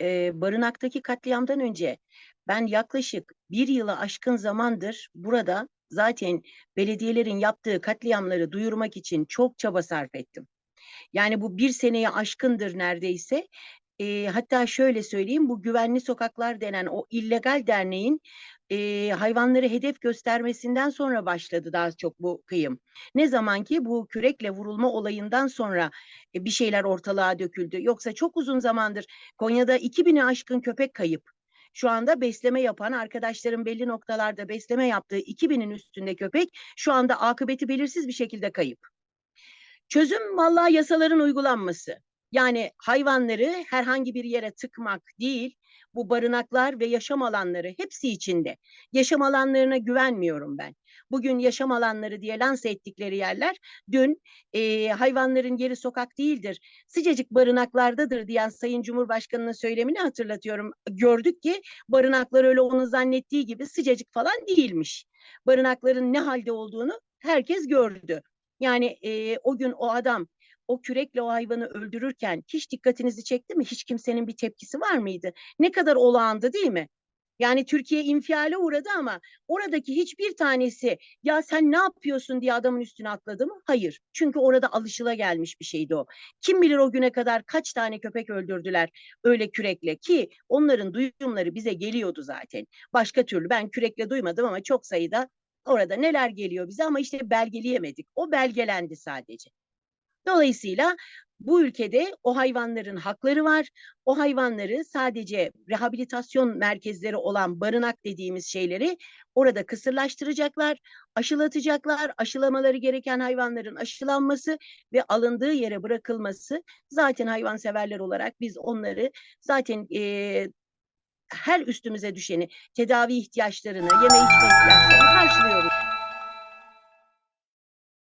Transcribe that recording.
eee, barınaktaki katliamdan önce ben yaklaşık 1 yılı aşkın zamandır burada zaten belediyelerin yaptığı katliamları duyurmak için çok çaba sarf ettim. Yani bu 1 seneyi aşkındır neredeyse. Eee, hatta şöyle söyleyeyim, bu Güvenli Sokaklar denen o illegal derneğin, eee, hayvanları hedef göstermesinden sonra başladı daha çok bu kıyım. Ne zaman ki bu kürekle vurulma olayından sonra, eee, bir şeyler ortalığa döküldü. Yoksa çok uzun zamandır Konya'da 2000'i aşkın köpek kayıp. Şu anda besleme yapan arkadaşlarım belli noktalarda besleme yaptığı 2000'in üstünde köpek şu anda akıbeti belirsiz bir şekilde kayıp. Çözüm vallahi yasaların uygulanması. Yani hayvanları herhangi bir yere tıkmak değil, bu barınaklar ve yaşam alanları hepsi içinde. Yaşam alanlarına güvenmiyorum ben. Bugün yaşam alanları diye lanse ettikleri yerler dün, eee, hayvanların yeri sokak değildir, sıcacık barınaklardadır diyen Sayın Cumhurbaşkanı'nın söylemini hatırlatıyorum. Gördük ki barınaklar öyle onun zannettiği gibi sıcacık falan değilmiş. Barınakların ne hâlde olduğunu herkes gördü. Yani, eee, o gün o adam o kürekle o hayvanı öldürürken hiç dikkatinizi çekti mi? Hiç kimsenin bir tepkisi var mıydı? Ne kadar olağandı, değil mi? Yani Türkiye infiale uğradı ama oradaki hiçbir tanesi "Ya, sen ne yapıyorsun?" diye adamın üstüne atladı mı? Hayır. Çünkü orada alışılagelmiş bir şeydi o. Kim bilir o güne kadar kaç tane köpek öldürdüler öyle kürekle ki onların duyumları bize geliyordu zaten. Başka türlü ben kürekle duymadım ama çok sayıda orada neler geliyor bize ama işte belgeleyemedik. O belgelendi sadece. Dolayısıyla bu ülkede o hayvanların hakları var. O hayvanları sadece rehabilitasyon merkezleri olan barınak dediğimiz şeyleri orada kısırlaştıracaklar, aşılatacaklar. Aşılamaları gereken hayvanların aşılanması ve alındığı yere bırakılması zaten hayvanseverler olarak biz onları zaten, eee, her üstümüze düşeni, tedavi ihtiyaçlarını, yeme içme ihtiyaçlarını.